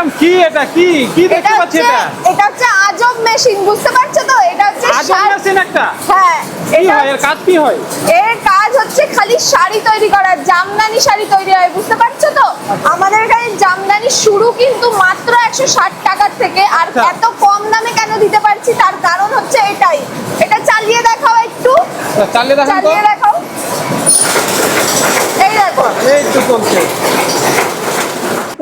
Madam কি এটা? কি? কি দেখতে এটা পাচ্ছি এটা? এটা হচ্ছে আজব মেশিন বুঝতে পারছ তো? এটা হচ্ছে আজব মেশিন একটা? হ্যাঁ এটা হয়? এর কাজ কি হয়? এর কাজ হচ্ছে খালি শাড়ি তৈরি করা জামদানি শাড়ি তৈরি হয় বুঝতে পারছ তো? আমাদের এখানে জামদানি শুরু কিন্তু মাত্র একশো ষাট টাকার থেকে আর আচ্ছা। এত কম দামে কেন দিতে পারছি? তার কারণ হচ্ছে এটাই। এটা চালিয়ে দেখাও একটু। চালিয়ে দেখান তো। চালিয়ে দেখাও। এই দেখো। এই তো চলছে।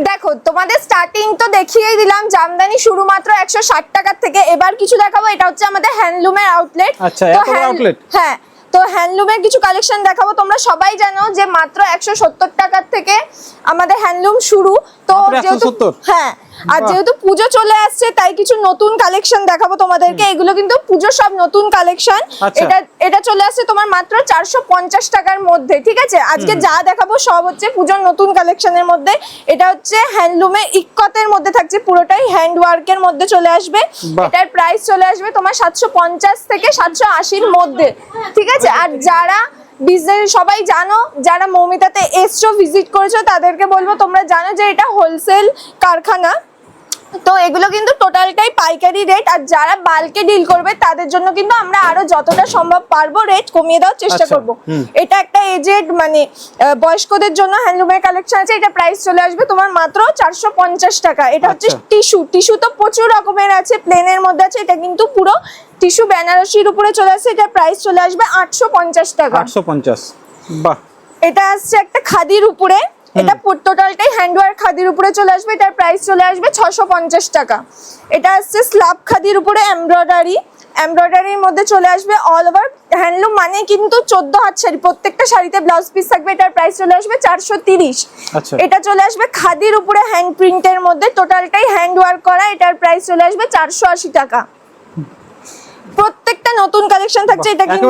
দেখো তোমাদের স্টার্টিং তো দেখিয়েই দিলাম জামদানি শুরু মাত্র একশো ষাট টাকার থেকে। এবার কিছু দেখাবো এটা হচ্ছে আমাদের হ্যান্ডলুমের আউটলেট তো এত হ্যাঁ তো হ্যান্ডলুমের কিছু কালেকশন দেখাবো। তোমরা সবাই জানো যে মাত্র একশো সত্তর টাকার থেকে আমাদের হ্যান্ডলুম শুরু। তো যেহেতু হ্যাঁ আর যেহেতু পুজো চলে আসছে তাই কিছু নতুন কালেকশন দেখাবো তোমাদেরকে। এগুলো কিন্তু পুজো সব নতুন কালেকশন আচ্ছা। এটা এটা চলে আসছে তোমার মাত্র চারশো পঞ্চাশ টাকার মধ্যে ঠিক আছে? আজকে যা দেখাবো সব হচ্ছে পুজোর নতুন কালেকশনের মধ্যে। এটা হচ্ছে হ্যান্ডলুমে ইকতের মধ্যে থাকছে পুরোটাই হ্যান্ড ওয়ার্কের মধ্যে চলে আসবে। এটার প্রাইস চলে আসবে তোমার সাতশো পঞ্চাশ থেকে সাতশো আশির মধ্যে ঠিক আছে? আর যারা বিজনেস, সবাই জানো, যারা মৌমিতাতে এসছো ভিজিট করেছ, তাদেরকে বলব, তোমরা জানো যে এটা হোলসেল কারখানা। তো এগুলো কিন্তু টোটালটাই পাইকারি রেট আর যারা বাল্কে ডিল করবে তাদের জন্য কিন্তু আমরা আরও যতটা সম্ভব পারব রেট কমিয়ে দেওয়ার চেষ্টা আচ্ছা, করব। এটা একটা এজেড মানে বয়স্কদের জন্য হ্যান্ডলুমের কালেকশন আছে এটা প্রাইস চলে আসবে তোমার মাত্র চারশো পঞ্চাশ টাকা। এটা হচ্ছে আচ্ছা। টিস্যু টিস্যু তো প্রচুর রকমের আছে প্লেনের মধ্যে আছে এটা কিন্তু পুরো টিস্যু বেনারসির উপরে চলে আসছে এটা প্রাইস চলে আসবে আটশো পঞ্চাশ টাকা। আটশো পঞ্চাশ। বাহ। এটা আসছে একটা খাদির উপরে। এটা টোটালটাই হ্যান্ডওয়ার খাদির উপরে চলে আসবে এটার প্রাইস চলে আসবে ছশো পঞ্চাশ টাকা। এটা আসছে স্লাব খাদির উপরে এমব্রয়ডারি এমব্রয়ডারির মধ্যে চলে আসবে অল ওভার হ্যান্ডলুম মানে কিন্তু চোদ্দ হাত শাড়ি প্রত্যেকটা শাড়িতে ব্লাউজ পিস থাকবে এটার প্রাইস চলে আসবে চারশো তিরিশ। আচ্ছা। এটা চলে আসবে খাদির উপরে হ্যান্ড প্রিন্টের মধ্যে টোটালটাই হ্যান্ড ওয়ার্ক করা এটার প্রাইস চলে আসবে চারশো আশি টাকা। প্রত্যেকটা নতুন কালেকশন থাকছে এটা কিন্তু।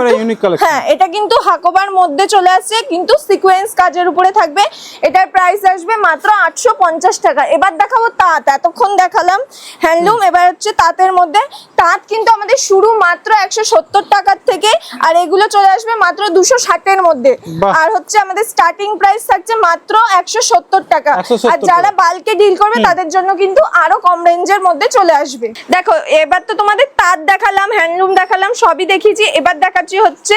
হ্যাঁ এটা কিন্তু হাকোবার মধ্যে চলে আসছে কিন্তু সিকোয়েন্স কাজের উপরে থাকবে। এটার প্রাইস আসবে মাত্র আটশো পঞ্চাশ টাকা। এবার দেখাবো তাঁত। এতক্ষণ দেখালাম হ্যান্ডলুম এবার হচ্ছে তাঁতের মধ্যে। তাঁত কিন্তু আমাদের শুরু মাত্র একশো সত্তর টাকার থেকে আর এগুলো চলে আসবে মাত্র দুশো ষাটের মধ্যে। আর হচ্ছে আমাদের স্টার্টিং প্রাইস থাকছে মাত্র একশো সত্তর টাকা। আর যারা বাল্কে ডিল করবে তাদের জন্য কিন্তু আরও কম রেঞ্জের মধ্যে চলে আসবে। দেখো এবার তো তোমাদের তাঁত দেখালাম হ্যান্ডলুম দেখালাম সবই দেখিয়েছি এবার দেখাচ্ছি হচ্ছে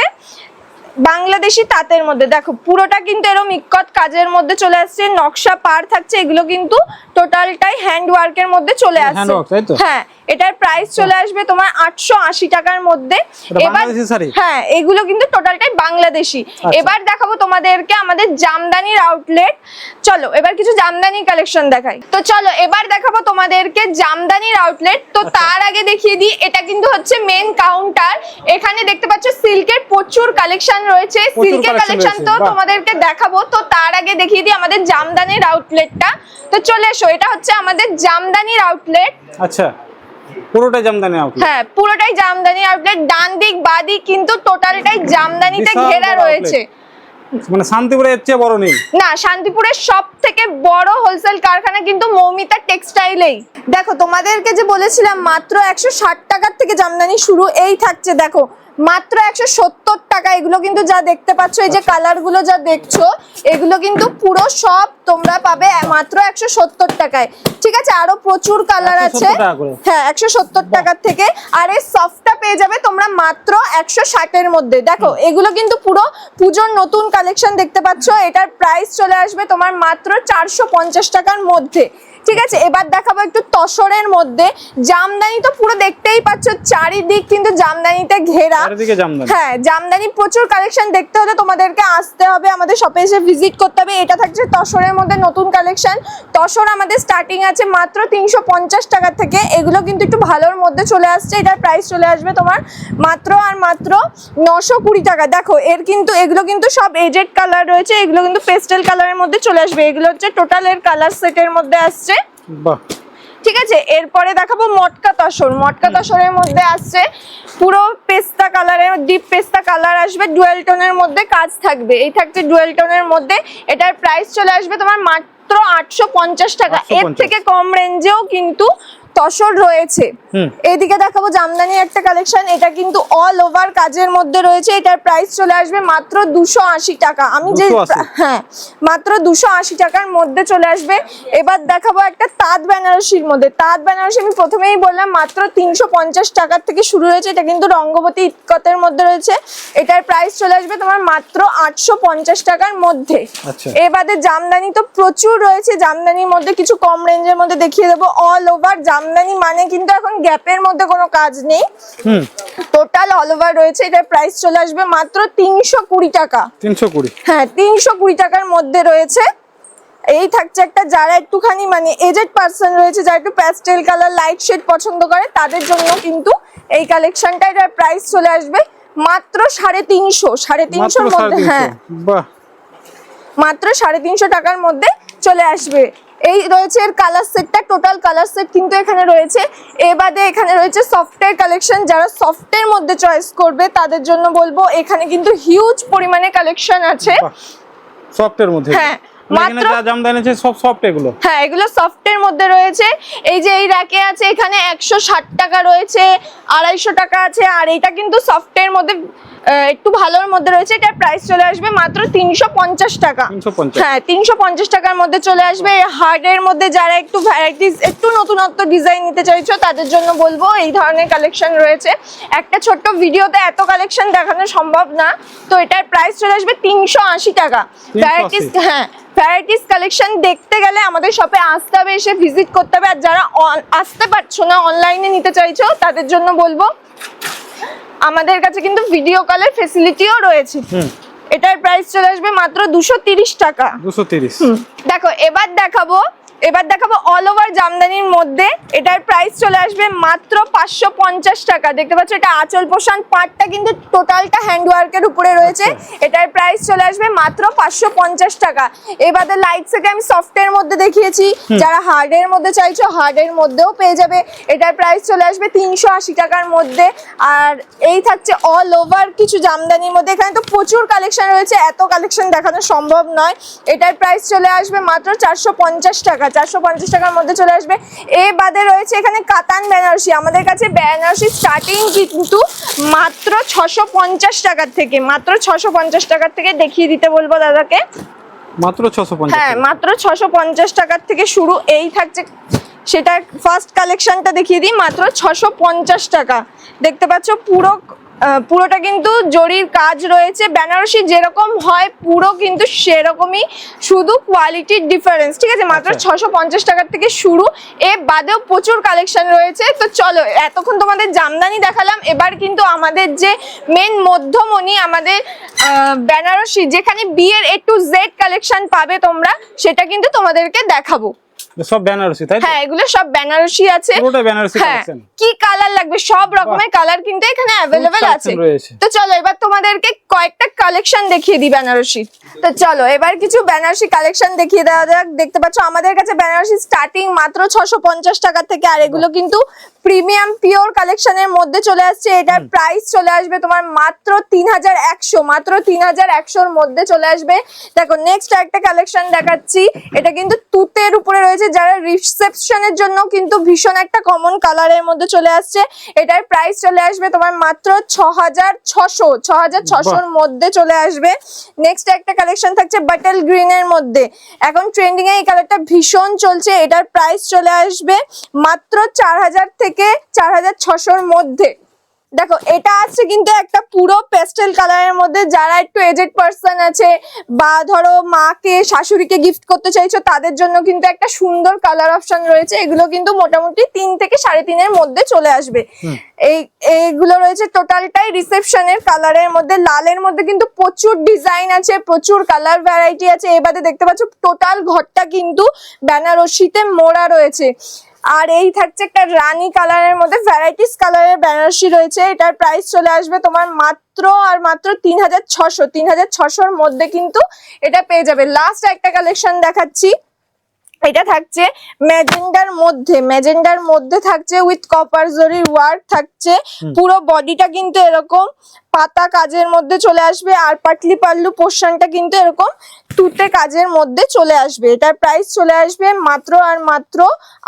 বাংলাদেশি তাঁতের মধ্যে। দেখো পুরোটা কিন্তু এরকম ইক্কত কাজের মধ্যে চলে আসছে নকশা পার থাকছে এগুলো কিন্তু টোটালটাই হ্যান্ড ওয়ার্কের মধ্যে চলে আসছে। তাই তো? হ্যাঁ এটার প্রাইস চলে আসবে তোমার আটশো আশি টাকার মধ্যে। শাড়ি? হ্যাঁ এগুলো কিন্তু টোটালটাই বাংলাদেশি। আচ্ছা। এবার দেখাবো তোমাদেরকে আমাদের জামদানির আউটলেট চলো এবার কিছু জামদানি কালেকশন দেখাই। তো চলো এবার দেখাবো তোমাদেরকে জামদানির আউটলেট তো আচ্ছা। তার আগে দেখিয়ে দিই এটা কিন্তু হচ্ছে মেন কাউন্টার এখানে দেখতে পাচ্ছ সিল্কের প্রচুর কালেকশন রয়েছে সিল্কের কালেকশন তো তোমাদেরকে দেখাবো। তো তার আগে দেখিয়ে দিই আমাদের জামদানির আউটলেটটা তো চলে এসো এটা হচ্ছে আমাদের জামদানির আউটলেট আচ্ছা পুরোটাই জামদানি আউটলেট হ্যাঁ পুরোটাই জামদানি আউটলেট ডান দিক কিন্তু টোটালটাই জামদানিতে ঘেরা রয়েছে। মানে শান্তিপুরে এর চেয়ে বড় নেই না শান্তিপুরের সব থেকে বড় হোলসেল কারখানা কিন্তু মৌমিতা টেক্সটাইলেই দেখো তোমাদেরকে যে বলেছিলাম মাত্র একশো ষাট টাকার থেকে জামদানি শুরু এই থাকছে দেখো। মাত্র একশো সত্তর টাকা। এগুলো কিন্তু যা দেখতে পাচ্ছ এই যে কালারগুলো যা দেখছ এগুলো কিন্তু পুরো সব তোমরা পাবে মাত্র একশো সত্তর টাকায়। ঠিক আছে আরও প্রচুর কালার আছে। হ্যাঁ একশো সত্তর টাকার থেকে। আর এই সফটটা পেয়ে যাবে তোমরা মাত্র একশো ষাটের মধ্যে। দেখো এগুলো কিন্তু পুরো পুজোর নতুন কালেকশন দেখতে পাচ্ছ। এটার প্রাইস চলে আসবে তোমার মাত্র চারশো পঞ্চাশ টাকার মধ্যে। ঠিক আছে এবার দেখাবো একটু তসরের মধ্যে। জামদানি তো পুরো দেখতেই পাচ্ছ চারিদিক কিন্তু জামদানিতে ঘেরা। হ্যাঁ জামদানি প্রচুর কালেকশন দেখতে হলে তোমাদেরকে আসতে হবে আমাদের শপে এসে ভিজিট করতে হবে। এটা থাকছে তসরের মধ্যে নতুন কালেকশন তসর আমাদের স্টার্টিং আছে মাত্র তিনশো পঞ্চাশ টাকা থেকে। এগুলো কিন্তু একটু ভালোর মধ্যে চলে আসছে এটার প্রাইস চলে আসবে তোমার মাত্র আর মাত্র নশো কুড়ি টাকা। দেখো এর কিন্তু এগুলো কিন্তু সব এজেড কালার রয়েছে এগুলো কিন্তু পেস্টেল কালারের মধ্যে চলে আসবে। এগুলো হচ্ছে টোটাল এর কালার সেটের মধ্যে আসছে। বাহ। ঠিক আছে এরপরে দেখাবো মটকা তসর। মটকা তসরের মধ্যে আসছে পুরো পেস্তা কালারের ডিপ পেস্তা কালার আসবে ডুয়েল টোনের মধ্যে কাজ থাকবে। এই থাকছে ডুয়েল টোনের মধ্যে। এটার প্রাইস চলে আসবে তোমার মাত্র আটশো পঞ্চাশ টাকা। এর থেকে কম রেঞ্জেও কিন্তু তসর রয়েছে। এদিকে দেখাবো জামদানি একটা কালেকশন এটা কিন্তু অল ওভার কাজের মধ্যে রয়েছে। এটার প্রাইস চলে আসবে মাত্র দুশো আশি টাকা। আমি যে হ্যাঁ মাত্র দুশো আশি টাকার মধ্যে চলে আসবে। এবার দেখাবো একটা তাঁত বেনারসির মধ্যে। তাঁত বেনারসি আমি প্রথমেই বললাম মাত্র তিনশো পঞ্চাশ টাকার থেকে শুরু হয়েছে। এটা কিন্তু রঙ্গবতী ইটকতের মধ্যে রয়েছে। এটার প্রাইস চলে আসবে তোমার মাত্র আটশো পঞ্চাশ টাকার মধ্যে। আচ্ছা। এবারে জামদানি তো প্রচুর রয়েছে জামদানির মধ্যে কিছু কম রেঞ্জের মধ্যে দেখিয়ে দেবো। অল ওভার জামদানি মানে কিন্তু এখন গ্যাপের মধ্যে কোনো কাজ নেই। টোটাল অল ওভার রয়েছে এটার প্রাইস চলে আসবে মাত্র তিনশো কুড়ি টাকা। তিনশো কুড়ি। হ্যাঁ তিনশো কুড়ি টাকার মধ্যে রয়েছে। এই থাকছে একটা যারা একটুখানি মানে এজেড পার্সন রয়েছে যারা একটু প্যাস্টেল কালার লাইট শেড পছন্দ করে তাদের জন্য কিন্তু এই কালেকশনটা এটার প্রাইস চলে আসবে মাত্র সাড়ে তিনশো সাড়ে তিনশোর মধ্যে হ্যাঁ। মাত্র সাড়ে তিনশো টাকার মধ্যে চলে আসবে। এই রয়েছে এর কালার সেটটা টোটাল কালার সেট কিন্তু এখানে রয়েছে। এ বাদে এখানে রয়েছে সফটওয়্যার কালেকশন যারা সফটের মধ্যে চয়েস করবে তাদের জন্য বলব এখানে কিন্তু হিউজ পরিমাণে কালেকশন আছে। সফটের মধ্যে। হ্যাঁ, মানে মাত্র- যা জামদানি আছে সব সফট এগুলো। হ্যাঁ এগুলো সফটের মধ্যে রয়েছে। এই যে এই র্যাকে আছে এখানে একশো ষাট টাকা রয়েছে আড়াইশো টাকা আছে আর এটা কিন্তু সফটের মধ্যে একটু ভালোর মধ্যে রয়েছে এটার প্রাইস চলে আসবে মাত্র তিনশো পঞ্চাশ টাকা। হ্যাঁ তিনশো পঞ্চাশ টাকার মধ্যে চলে আসবে। হার্ডের মধ্যে যারা একটু ভ্যারাইটিস একটু নতুনত্ব ডিজাইন নিতে চাইছো তাদের জন্য বলব এই ধরনের কালেকশন রয়েছে। একটা ছোট্ট ভিডিওতে এত কালেকশন দেখানো সম্ভব না তো এটার প্রাইস চলে আসবে তিনশো আশি টাকা। ভ্যারাইটিস হ্যাঁ ভ্যারাইটিস কালেকশন দেখতে গেলে আমাদের শপে আসতে হবে এসে ভিজিট করতে হবে। আর যারা আসতে পারছ না অনলাইনে নিতে চাইছো তাদের জন্য বলব আমাদের কাছে কিন্তু ভিডিও কলের ফেসিলিটিও রয়েছে। এটার প্রাইস চলে আসবে মাত্র দুশো তিরিশ টাকা। দুশো দেখো এবার দেখাবো এবার দেখাবো অল ওভার জামদানির মধ্যে। এটার প্রাইস চলে আসবে মাত্র পাঁচশো পঞ্চাশ টাকা। দেখতে পাচ্ছ এটা আঁচল পোষণ পার্টটা কিন্তু টোটালটা হ্যান্ডওয়ার্কের উপরে রয়েছে। এটার প্রাইস চলে আসবে মাত্র পাঁচশো পঞ্চাশ টাকা। এবারে লাইট থেকে আমি সফটের মধ্যে দেখিয়েছি। যারা হার্ডের মধ্যে চাইছো হার্ডের মধ্যেও পেয়ে যাবে। এটার প্রাইস চলে আসবে তিনশো আশি টাকার মধ্যে। আর এই থাকছে অল ওভার কিছু জামদানির মধ্যে। এখানে তো প্রচুর কালেকশন রয়েছে। এত কালেকশন দেখানো সম্ভব নয়। এটার প্রাইস চলে আসবে মাত্র চারশো পঞ্চাশ টাকা। চারশো পঞ্চাশ টাকার মধ্যে চলে আসবে। এ বাদে রয়েছে এখানে কাতান বেনারসি। আমাদের কাছে বেনারসি স্টার্টিং কিন্তু মাত্র ছশো পঞ্চাশ টাকার থেকে মাত্র ছশো পঞ্চাশ টাকার থেকে দেখিয়ে দিতে বলব দাদাকে। মাত্র ছশো হ্যাঁ মাত্র ছশো পঞ্চাশ টাকার থেকে শুরু এই থাকছে। সেটা ফার্স্ট কালেকশনটা দেখিয়ে দিই মাত্র ছশো পঞ্চাশ টাকা। দেখতে পাচ্ছ পুরো পুরোটা কিন্তু জরির কাজ রয়েছে। বেনারসি যেরকম হয় পুরো কিন্তু সেরকমই শুধু কোয়ালিটির ডিফারেন্স ঠিক আছে? মাত্র আচ্ছা। ছশো পঞ্চাশ টাকার থেকে শুরু। এ বাদেও প্রচুর কালেকশন রয়েছে। তো চলো এতক্ষণ তোমাদের জামদানি দেখালাম। এবার কিন্তু আমাদের যে মেন মধ্যমণি আমাদের বেনারসি যেখানে বিয়ের এ টু জেড কালেকশন পাবে তোমরা সেটা কিন্তু তোমাদেরকে দেখাবো। সব বেনারসি তাই হ্যাঁ এগুলো সব বেনারসি আছে। পুরোটা বেনারসি হ্যাঁ কালেকশন। কি কালার লাগবে? সব রকমের কালার কিন্তু এখানে অ্যাভেলেবেল আছে। তো চলো এবার তোমাদেরকে কয়েকটা কালেকশন দেখিয়ে দিই বেনারসি। তো চলো এবার কিছু বেনারসি কালেকশন দেখিয়ে দেওয়া যাক। দেখতে পাচ্ছ আমাদের কাছে বেনারসি স্টার্টিং মাত্র ছশো পঞ্চাশ টাকা থেকে আর এগুলো কিন্তু প্রিমিয়াম পিওর কালেকশনের মধ্যে চলে আসছে। এটার প্রাইস চলে আসবে তোমার মাত্র তিন হাজার একশো মাত্র তিন হাজার একশোর মধ্যে চলে আসবে। দেখো নেক্সট একটা কালেকশন দেখাচ্ছি। এটা কিন্তু তুতের উপরে রয়েছে যারা রিসেপশনের জন্য কিন্তু ভীষণ একটা কমন কালারের মধ্যে চলে আসছে। এটার প্রাইস চলে আসবে তোমার মাত্র ছ হাজার ছশো ছ হাজার ছশোর মধ্যে চলে আসবে। নেক্সট একটা কালেকশন থাকছে বাটেল গ্রিনের মধ্যে। এখন ট্রেন্ডিং এ এই কালারটা ভীষণ চলছে এটার প্রাইস চলে আসবে মাত্র চার হাজার থেকে চার হাজার ছশোর মধ্যে। দেখো এটা আছে কিন্তু একটা পুরো পেস্টেল কালারের মধ্যে। যারা একটু এজেড পার্সন আছে বা ধরো মাকে শাশুড়িকে গিফট করতে চাইছো তাদের জন্য কিন্তু একটা সুন্দর কালার অপশন রয়েছে। এগুলো কিন্তু মোটামুটি তিন থেকে সাড়ে তিনের মধ্যে চলে আসবে। এই এইগুলো রয়েছে টোটালটাই রিসেপশনের কালারের মধ্যে। লালের মধ্যে কিন্তু প্রচুর ডিজাইন আছে প্রচুর কালার ভ্যারাইটি আছে। এবারে দেখতে পাচ্ছ টোটাল ঘরটা কিন্তু বেনারসিতে মোড়া রয়েছে। আর এই থাকছে একটা রানী কালারের মধ্যে ভ্যারাইটিস কালারের বেনারসি রয়েছে। এটার প্রাইস চলে আসবে তোমার মাত্র আর মাত্র তিন হাজার ছশো। তিন হাজার ছশোর মধ্যে কিন্তু এটা পেয়ে যাবে। লাস্ট একটা কালেকশন দেখাচ্ছি। এটা থাকছে ম্যাজেন্ডার মধ্যে। ম্যাজেন্ডার মধ্যে থাকছে উইথ কপার জরির ওয়ার্ক থাকছে। পুরো বডিটা কিন্তু এরকম পাতা কাজের মধ্যে চলে আসবে আর পাটলি পাল্লু পোর্শনটা কিন্তু এরকম তুতে কাজের মধ্যে চলে আসবে। এটার প্রাইস চলে আসবে মাত্র আর মাত্র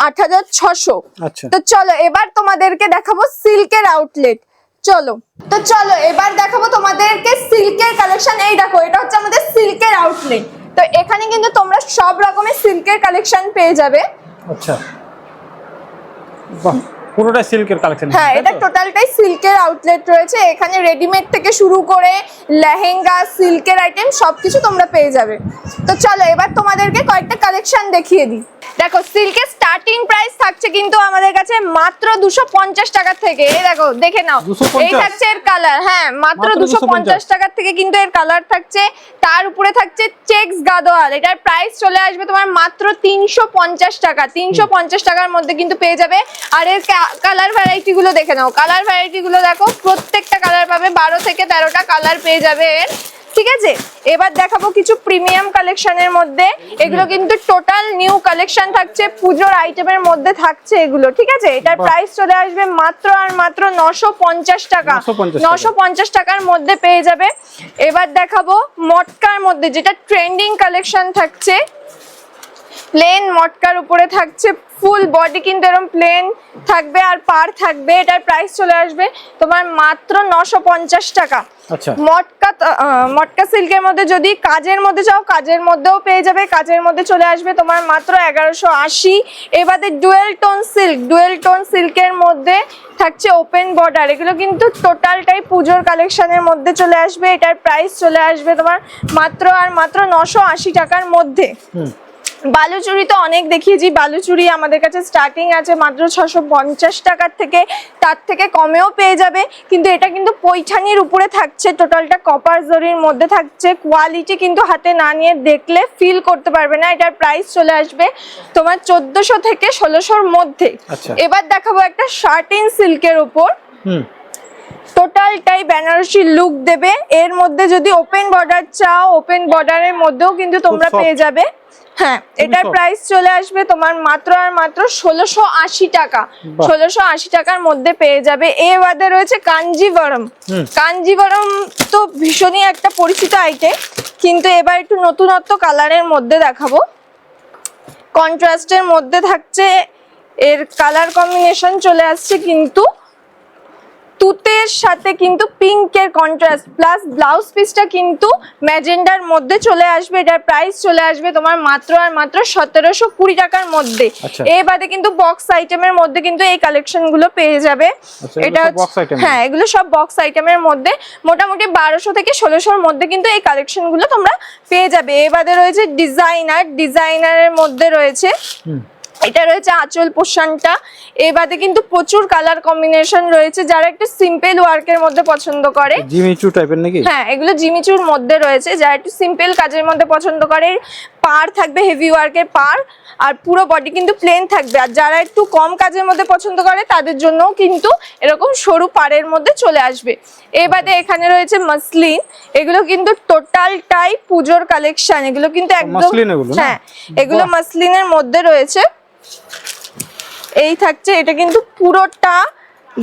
আট হাজার ছশো। আচ্ছা। তো চলো এবার তোমাদেরকে দেখাবো সিল্কের আউটলেট চলো। তো চলো এবার দেখাবো তোমাদেরকে সিল্কের কালেকশন এই দেখো এটা হচ্ছে আমাদের সিল্কের আউটলেট তো এখানে কিন্তু তোমরা সব রকমের সিল্কের কালেকশন পেয়ে যাবে। আচ্ছা। বাহ পুরোটাই সিল্কের কালেকশন হ্যাঁ এটা টোটালটাই সিল্কের আউটলেট রয়েছে। এখানে রেডিমেড থেকে শুরু করে লেহেঙ্গা সিল্কের আইটেম সবকিছু তোমরা পেয়ে যাবে। তো চলো এবার তোমাদেরকে কয়েকটা কালেকশন দেখিয়ে দিই। দেখো সিল্কের স্টার্টিং প্রাইস থাকছে কিন্তু আমাদের কাছে মাত্র দুশো পঞ্চাশ টাকা থেকে। এই দেখো দেখে নাও। 250? এই থাকছে এর কালার হ্যাঁ মাত্র মাত্র দুশো পঞ্চাশ। 250 টাকার থেকে কিন্তু এর কালার থাকছে। তার উপরে থাকছে চেক্স গাদোয়াল এটার প্রাইস চলে আসবে তোমার মাত্র তিনশো পঞ্চাশ টাকা। তিনশো পঞ্চাশ টাকার মধ্যে কিন্তু পেয়ে যাবে। আর এর কালার ভ্যারাইটি গুলো দেখে নাও। কালার ভ্যারাইটি গুলো দেখো প্রত্যেকটা কালার পাবে। বারো থেকে তেরোটা কালার পেয়ে যাবে এর। ঠিক আছে? এবার দেখাবো কিছু প্রিমিয়াম কালেকশনের মধ্যে। এগুলো কিন্তু টোটাল নিউ কালেকশন থাকছে পুজোর আইটেমের মধ্যে থাকছে এগুলো ঠিক আছে? এটার প্রাইস চলে আসবে মাত্র আর মাত্র নশো পঞ্চাশ টাকা। 950 টাকা। নশো পঞ্চাশ টাকার মধ্যে পেয়ে যাবে। এবার দেখাবো মটকার মধ্যে যেটা ট্রেন্ডিং কালেকশন থাকছে। প্লেন মটকার উপরে থাকছে ফুল বডি কিন্তু এরকম প্লেন থাকবে আর পার থাকবে এটার প্রাইস চলে আসবে তোমার মাত্র নশো পঞ্চাশ টাকা। আচ্ছা। মটকা মটকা সিল্কের মধ্যে যদি কাজের মধ্যে চাও কাজের মধ্যেও পেয়ে যাবে কাজের মধ্যে চলে আসবে তোমার মাত্র এগারোশো আশি। এবারে dual tone silk dual tone সিল্কের মধ্যে থাকছে ওপেন বর্ডার এগুলো কিন্তু টোটালটাই পুজোর কালেকশনের মধ্যে চলে আসবে এটার প্রাইস চলে আসবে তোমার মাত্র আর মাত্র নশো আশি টাকার মধ্যে। বালুচুরি তো অনেক দেখিয়েছি। বালুচুরি আমাদের কাছে স্টার্টিং আছে মাত্র ছশো পঞ্চাশ টাকার থেকে। তার থেকে কমেও পেয়ে যাবে। কিন্তু এটা কিন্তু পৈঠানির উপরে থাকছে। টোটালটা কপার জরির মধ্যে থাকছে। কোয়ালিটি কিন্তু হাতে না নিয়ে দেখলে ফিল করতে পারবে না। এটার প্রাইস চলে আসবে তোমার চোদ্দশো থেকে ষোলোশোর মধ্যে। আচ্ছা। এবার দেখাবো একটা শার্টিন সিল্কের উপর। টোটালটাই বেনারসি লুক দেবে। এর মধ্যে যদি ওপেন বর্ডার চাও ওপেন বর্ডারের মধ্যেও কিন্তু তোমরা পেয়ে যাবে। হ্যাঁ এটার প্রাইস চলে আসবে তোমার মাত্র আর মাত্র ষোলোশো আশি টাকা। ষোলোশো আশি টাকার মধ্যে পেয়ে যাবে। এ বাদে রয়েছে কাঞ্জিবরম। হুম। কাঞ্জিবরম তো ভীষণই একটা পরিচিত আইটেম কিন্তু এবার একটু নতুনত্ব কালারের মধ্যে দেখাবো। কন্ট্রাস্টের মধ্যে থাকছে এর কালার কম্বিনেশন চলে আসছে কিন্তু তুতের সাথে কিন্তু পিঙ্কের কন্ট্রাস্ট প্লাস ব্লাউজ পিসটা কিন্তু ম্যাজেন্ডার মধ্যে চলে আসবে। এটার প্রাইস চলে আসবে তোমার মাত্র আর মাত্র সতেরোশো কুড়ি টাকার মধ্যে। আচ্ছা। এ বাদে কিন্তু বক্স আইটেমের মধ্যে কিন্তু এই কালেকশনগুলো পেয়ে যাবে। আচ্ছা, এটা হ্যাঁ এগুলো সব বক্স আইটেমের মধ্যে। মোটামুটি বারোশো থেকে ষোলোশোর মধ্যে কিন্তু এই কালেকশনগুলো তোমরা পেয়ে যাবে। এ বাদে রয়েছে ডিজাইনার ডিজাইনারের মধ্যে রয়েছে। এটা রয়েছে আঁচল পোষণটা। এ বাদে কিন্তু প্রচুর কালার কম্বিনেশন রয়েছে যারা একটু সিম্পল ওয়ার্কের মধ্যে পছন্দ করে। জিমিচু টাইপের নাকি? হ্যাঁ এগুলো জিমিচুর মধ্যে রয়েছে যারা একটু সিম্পল কাজের মধ্যে পছন্দ করে। পার থাকবে হেভি ওয়ার্কের পার আর পুরো বডি কিন্তু প্লেন থাকবে আর যারা একটু কম কাজের মধ্যে পছন্দ করে তাদের জন্যও কিন্তু এরকম সরু পাড়ের মধ্যে চলে আসবে এ বাদে এখানে রয়েছে মাসলিন এগুলো কিন্তু টোটালটাই পুজোর কালেকশন এগুলো কিন্তু একদম? হ্যাঁ এগুলো। মাসলিনের মধ্যে রয়েছে এই থাকছে এটা কিন্তু পুরোটা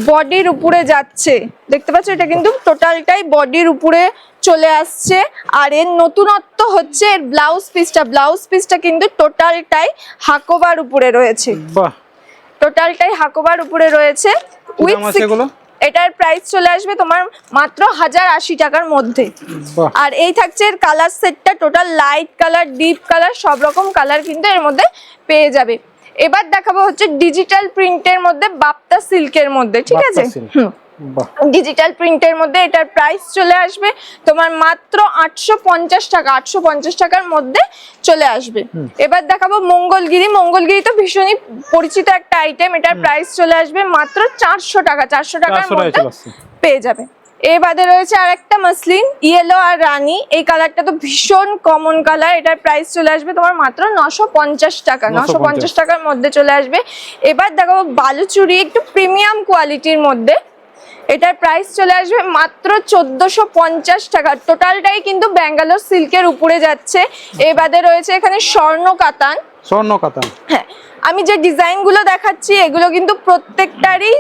বডির উপরে যাচ্ছে। দেখতে পাচ্ছ? এটা কিন্তু টোটালটাই বডির উপরে চলে আসছে। আর এর নতুনত্ব হচ্ছে এর ব্লাউজ পিসটা। ব্লাউজ পিসটা কিন্তু টোটালটাই হাকোবার উপরে রয়েছে। বাহ। টোটালটাই হাকোবার উপরে রয়েছে। উইথ? এটার প্রাইস চলে আসবে তোমার মাত্র হাজার আশি টাকার মধ্যে। আর এই থাকছে এর কালার সেটটা total light colour deep colour সব রকম কালার কিন্তু এর মধ্যে পেয়ে যাবে। এবার দেখাবো হচ্ছে ডিজিটাল প্রিন্টের মধ্যে বাপ্তা সিল্কের মধ্যে ঠিক আছে? হুম। ডিজিটাল প্রিন্টের মধ্যে এটার প্রাইস চলে আসবে তোমার মাত্র আটশো পঞ্চাশ টাকা আটশো পঞ্চাশ টাকার মধ্যে চলে আসবে। এবার দেখাবো মঙ্গলগিরি। মঙ্গলগিরি তো ভীষণই পরিচিত একটা আইটেম এটার প্রাইস চলে আসবে মাত্র চারশো টাকা চারশো টাকার মধ্যে পেয়ে যাবে। এ বাদে রয়েছে আর একটা মাসলিন ইয়েলো আর রানি। এই কালারটা তো ভীষণ কমন কালার এটার প্রাইস চলে আসবে তোমার মাত্র নশো পঞ্চাশ টাকা। নশো পঞ্চাশ। টাকার মধ্যে চলে আসবে। এবার দেখাবো বালুচুরি একটু প্রিমিয়াম কোয়ালিটির মধ্যে। এটার প্রাইস চলে আসবে মাত্র চোদ্দশো পঞ্চাশ টাকা। টোটালটাই কিন্তু ব্যাঙ্গালোর সিল্কের উপরে যাচ্ছে। এ বাদে রয়েছে এখানে স্বর্ণ কাতান স্বর্ণ কাতান হ্যাঁ আমি যে ডিজাইনগুলো দেখাচ্ছি এগুলো কিন্তু প্রত্যেকটারই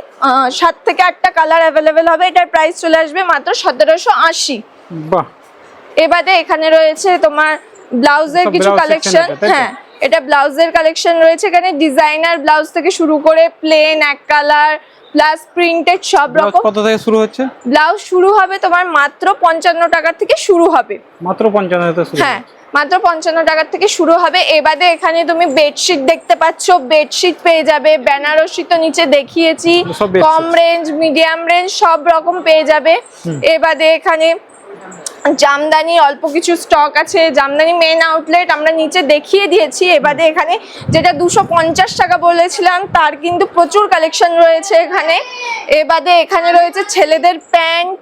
সাত থেকে আটটা কালার অ্যাভেলেবেল হবে। এটার প্রাইস চলে আসবে মাত্র সতেরোশো আশি। এবারে এখানে রয়েছে তোমার ব্লাউজের কিছু কালেকশন? হ্যাঁ এটা ব্লাউজের কালেকশন রয়েছে। এখানে ডিজাইনার ব্লাউজ থেকে শুরু করে প্লেন এক কালার প্লাস প্রিন্টেড সব রকম। কত থেকে শুরু হচ্ছে? ব্লাউজ শুরু হবে তোমার মাত্র পঞ্চান্ন টাকা থেকে শুরু হবে। মাত্র পঞ্চান্ন শুরু হ্যাঁ মাত্র পঞ্চান্ন টাকার থেকে শুরু হবে। এবারে এখানে তুমি বেডশিট দেখতে পাচ্ছ। বেডশিট পেয়ে যাবে। বেনারসি তো নিচে দেখিয়েছি। কম রেঞ্জ মিডিয়াম রেঞ্জ সব রকম পেয়ে যাবে। এবারে এখানে জামদানি অল্প কিছু স্টক আছে। জামদানি মেন আউটলেট আমরা নিচে দেখিয়ে দিয়েছি। এবারে এখানে যেটা দুশো পঞ্চাশ টাকা বলেছিলাম তার কিন্তু প্রচুর কালেকশন রয়েছে এখানে। এবারে এখানে রয়েছে ছেলেদের প্যান্ট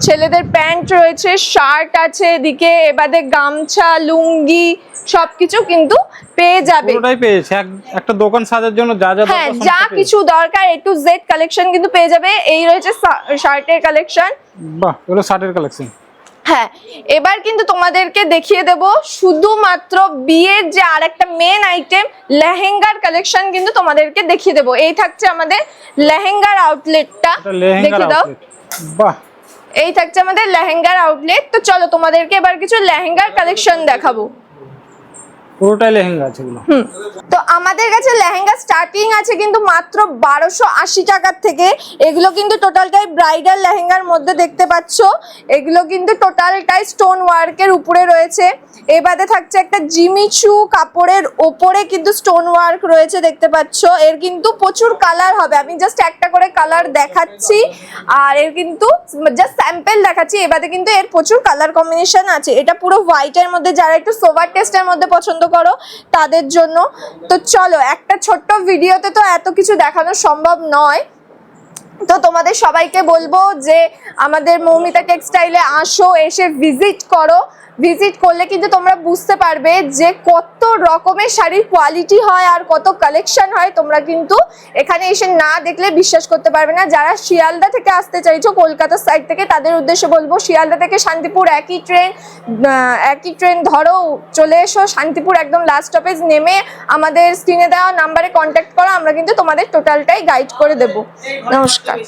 ছেলেদের প্যান্ট রয়েছে শার্ট আছে এদিকে এবারে গামছা লুঙ্গি সবকিছু কিন্তু পেয়ে যাবে। পুরোটাই পেয়েছে। এক- একটা দোকান সাজার জন্য যা যা হ্যাঁ যা কিছু দরকার এ টু জেড কালেকশন কিন্তু পেয়ে যাবে। এই রয়েছে শার্টের কালেকশন। বাহ এগুলো শার্টের কালেকশন হ্যাঁ এবার কিন্তু তোমাদেরকে দেখিয়ে দেব শুধুমাত্র বিয়ের যে আরেকটা মেন আইটেম লেহেঙ্গার কালেকশন কিন্তু তোমাদেরকে দেখিয়ে দেব। এই থাকছে আমাদের লেহেঙ্গার আউটলেটটা দেখিয়ে দাও। বাহ এই থাকছে আমাদের লেহেঙ্গার আউটলেট তো চলো তোমাদেরকে এবার কিছু লেহেঙ্গার কালেকশন দেখাবো। পুরোটাই লেহেঙ্গা আছে এগুলো। তো আমাদের কাছে লেহেঙ্গা স্টার্টিং আছে কিন্তু মাত্র বারোশো আশি টাকার থেকে। এগুলো কিন্তু টোটালটাই ব্রাইডাল লেহেঙ্গার মধ্যে দেখতে পাচ্ছ। এগুলো কিন্তু টোটালটাই স্টোন ওয়ার্কের উপরে রয়েছে। এবারে থাকছে একটা জিমিচু কাপড়ের ওপরে কিন্তু স্টোন ওয়ার্ক রয়েছে, দেখতে পাচ্ছ। এর কিন্তু প্রচুর কালার হবে। আমি জাস্ট একটা করে কালার দেখাচ্ছি। আর এর কিন্তু জাস্ট স্যাম্পল দেখাচ্ছি। এবারে কিন্তু এর প্রচুর কালার কম্বিনেশন আছে। এটা পুরো হোয়াইটের মধ্যে, যারা একটু সোভার টেস্টের মধ্যে পছন্দ করো, তাদের জন্য। তো চলো, একটা ছোট্ট ভিডিওতে তো এত কিছু দেখানো সম্ভব নয়। তো তোমাদের সবাইকে বলব যে আমাদের মৌমিতা টেক্সটাইলে আসো, এসে ভিজিট করো। ভিজিট করলে কিন্তু তোমরা বুঝতে পারবে যে কত রকমের শাড়ির কোয়ালিটি হয় আর কত কালেকশন হয়। তোমরা কিন্তু এখানে এসে না দেখলে বিশ্বাস করতে পারবে না। যারা শিয়ালদা থেকে আসতে চাইছো কলকাতার সাইড থেকে, তাদের উদ্দেশ্যে বলব, শিয়ালদা থেকে শান্তিপুর একই ট্রেন একই ট্রেন ধরো, চলে এসো, শান্তিপুর একদম লাস্ট স্টপেজ নেমে আমাদের স্ক্রিনে দেওয়া নাম্বারে কন্ট্যাক্ট করো, আমরা কিন্তু তোমাদের টোটালটাই গাইড করে দেবো। নমস্কার।